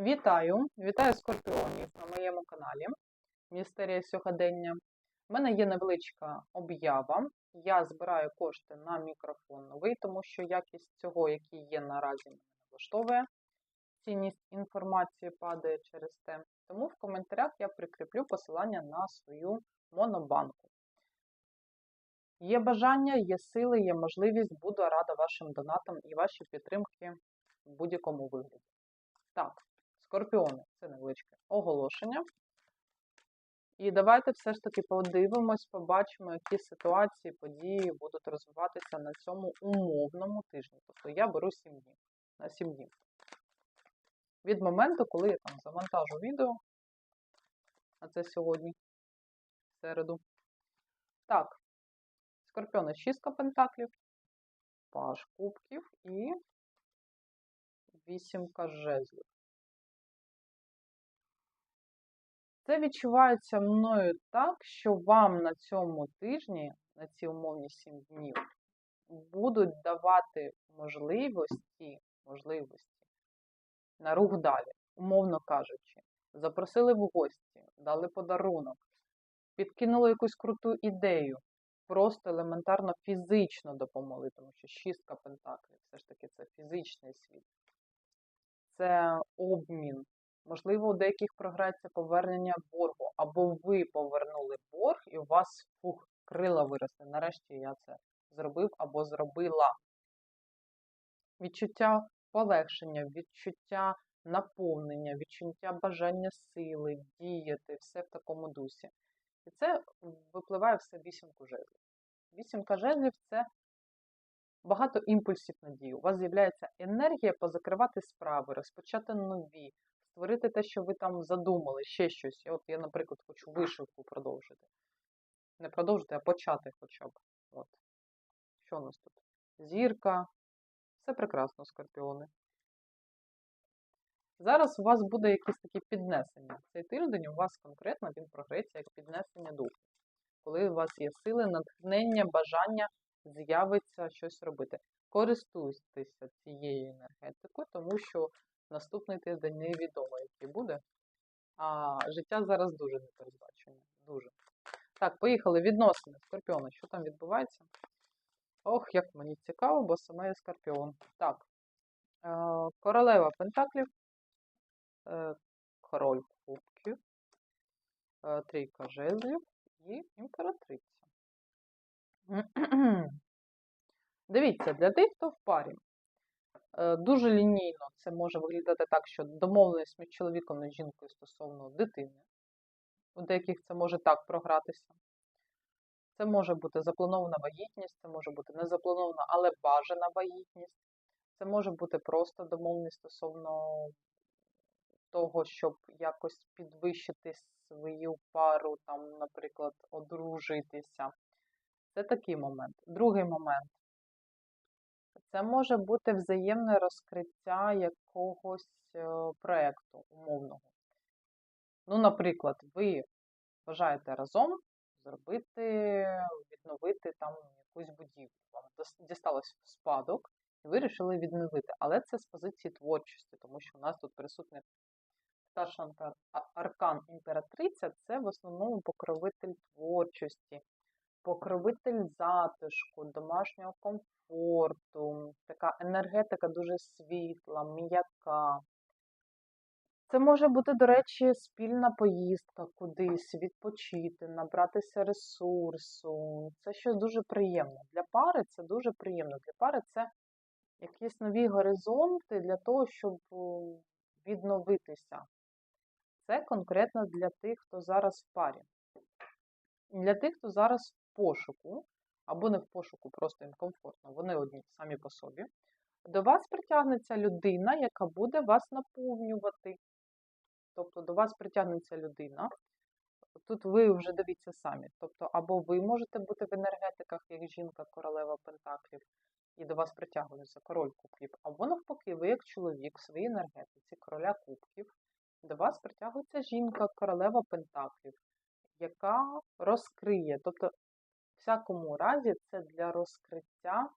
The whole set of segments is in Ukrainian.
Вітаю! Вітаю скорпіонів на моєму каналі Містерія сьогодення. У мене є невеличка об'ява. Я збираю кошти на мікрофон новий, тому що якість цього, який є наразі, мене не влаштовує. Цінність інформації падає через те. Тому в коментарях я прикріплю посилання на свою монобанку. Є бажання, є сили, є можливість, буду рада вашим донатам і вашій підтримки в будь-якому вигляді. Так, скорпіони це невеличке оголошення. І давайте все ж таки подивимось, побачимо, які ситуації, події будуть розвиватися на цьому умовному тижні. Тобто я беру 7 днів на 7 днів. Від моменту, коли я там завантажу відео, а це сьогодні, середу. Так, скорпіони, шістка пентаклів, паш кубків і вісімка жезлів. Це відчувається мною так, що вам на цьому тижні, на ці умовні 7 днів, будуть давати можливості, можливості на рух далі, умовно кажучи. Запросили в гості, дали подарунок, підкинули якусь круту ідею, просто елементарно фізично допомогли, тому що шістка пентаклів, все ж таки це фізичний світ, це обмін. Можливо, у деяких програється повернення боргу, або ви повернули борг, і у вас фух, крила виросли. Нарешті я це зробив або зробила. Відчуття полегшення, відчуття наповнення, відчуття бажання сили, діяти, все в такому дусі. І це випливає все вісімку жезлів. Вісімка жезлів це багато імпульсів на дію. У вас з'являється енергія позакривати справи, розпочати нові, створити те, що ви там задумали, ще щось. От я, наприклад, хочу вишивку продовжити. Не продовжити, а почати хоча б. От. Що у нас тут? Зірка. Все прекрасно, скорпіони. Зараз у вас буде якесь таке піднесення. Цей тиждень у вас конкретно він програється як піднесення духу. Коли у вас є сили, натхнення, бажання з'явиться щось робити. Користуйтеся цією енергетикою, тому що наступний тиждень невідомо, який буде. А життя зараз дуже непередбачене. Дуже. Так, поїхали. Відносини. Скорпіони. Що там відбувається? Ох, як мені цікаво, бо саме я скорпіон. Так. Е, королева Пентаклів. Е, король Кубків. Е, трійка жезлів і імператриця. Дивіться, для тих, хто в парі. Е, Дуже лінійно це може виглядати так, що домовленість між чоловіком і жінкою стосовно дитини. У деяких це може так програтися. Це може бути запланована вагітність, це може бути не запланована, але бажана вагітність. Це може бути просто домовленість стосовно того, щоб якось підвищити свою пару, там, наприклад, одружитися. Це такий момент. Другий момент. Це може бути взаємне розкриття якогось е, проєкту умовного. Ну, наприклад, ви бажаєте разом зробити, відновити там якусь будівлю. Вам дісталось в спадок, і вирішили відновити. Але це з позиції творчості, тому що у нас тут присутня старша аркан імператриця це в основному покровитель творчості, покровитель затишку, домашнього комфорту, така енергетика дуже світла, м'яка. Це може бути, до речі, спільна поїздка кудись, відпочити, набратися ресурсу. Це щось дуже приємне. Для пари це дуже приємно. Для пари це якісь нові горизонти для того, щоб відновитися. Це конкретно для тих, хто зараз в парі. Для тих, хто зараз пошуку, або не в пошуку, просто їм комфортно, вони одні самі по собі. До вас притягнеться людина, яка буде вас наповнювати. Тобто до вас притягнеться людина. Тут ви вже дивіться самі. Тобто, або ви можете бути в енергетиках, як жінка, королева Пентаклів, і до вас притягується король кубків, або навпаки, ви як чоловік в своїй енергетиці, короля кубків, до вас притягується жінка, королева Пентаклів, яка розкриє. Тобто, всякому разі, це для розкриття,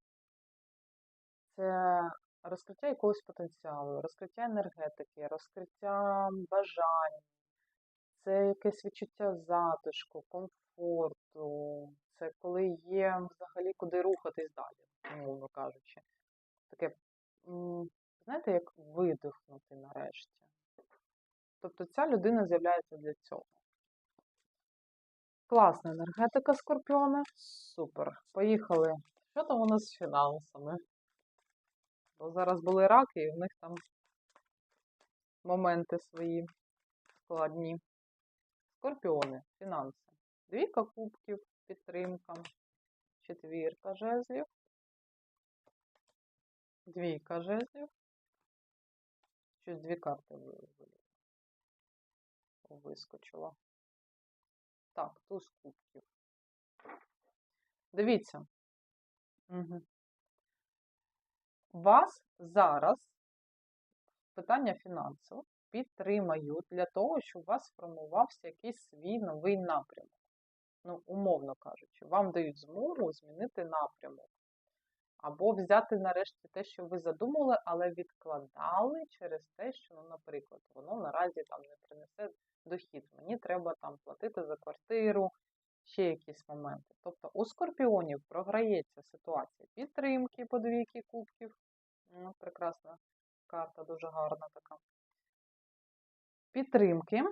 це розкриття якогось потенціалу, розкриття енергетики, розкриття бажань, це якесь відчуття затишку, комфорту, це коли є взагалі куди рухатись далі, умовно кажучи. Таке, знаєте, як видихнути нарешті. Тобто ця людина з'являється для цього. Класна енергетика скорпіони. Супер. Поїхали. Що там у нас з фінансами? Бо зараз були раки, і в них там моменти свої складні. Скорпіони, фінанси. Двійка кубків, підтримка, четвірка жезлів, двійка жезлів. Щось дві карти ви- ви- вискочила. Так, туз кубків. Дивіться. Угу. Вас зараз питання фінансів підтримають для того, щоб у вас сформувався якийсь свій новий напрямок. Ну, умовно кажучи, вам дають змогу змінити напрямок. Або взяти нарешті те, що ви задумали, але відкладали через те, що, ну, наприклад, воно наразі там не принесе дохід. Мені треба там платити за квартиру, ще якісь моменти. Тобто у скорпіонів програється ситуація підтримки по двійки кубків. Ну, прекрасна карта, дуже гарна така. Підтримки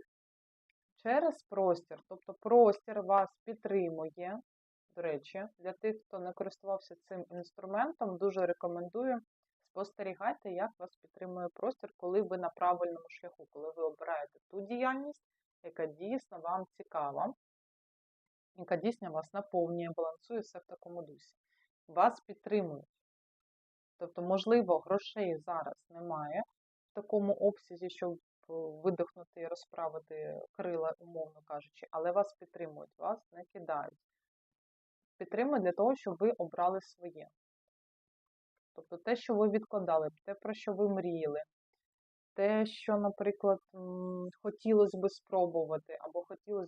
через простір. Тобто простір вас підтримує. До речі, для тих, хто не користувався цим інструментом, дуже рекомендую спостерігайте, як вас підтримує простір, коли ви на правильному шляху, коли ви обираєте ту діяльність, яка дійсно вам цікава, яка дійсно вас наповнює, балансує все в такому дусі. Вас підтримують. Тобто, можливо, грошей зараз немає в такому обсязі, щоб е, видихнути і розправити крила, умовно кажучи, але вас підтримують, вас не кидають. Підтримують для того, щоб ви обрали своє. Тобто те, що ви відкладали, те, про що ви мріяли, те, що, наприклад, хотілося би спробувати, або хотілося б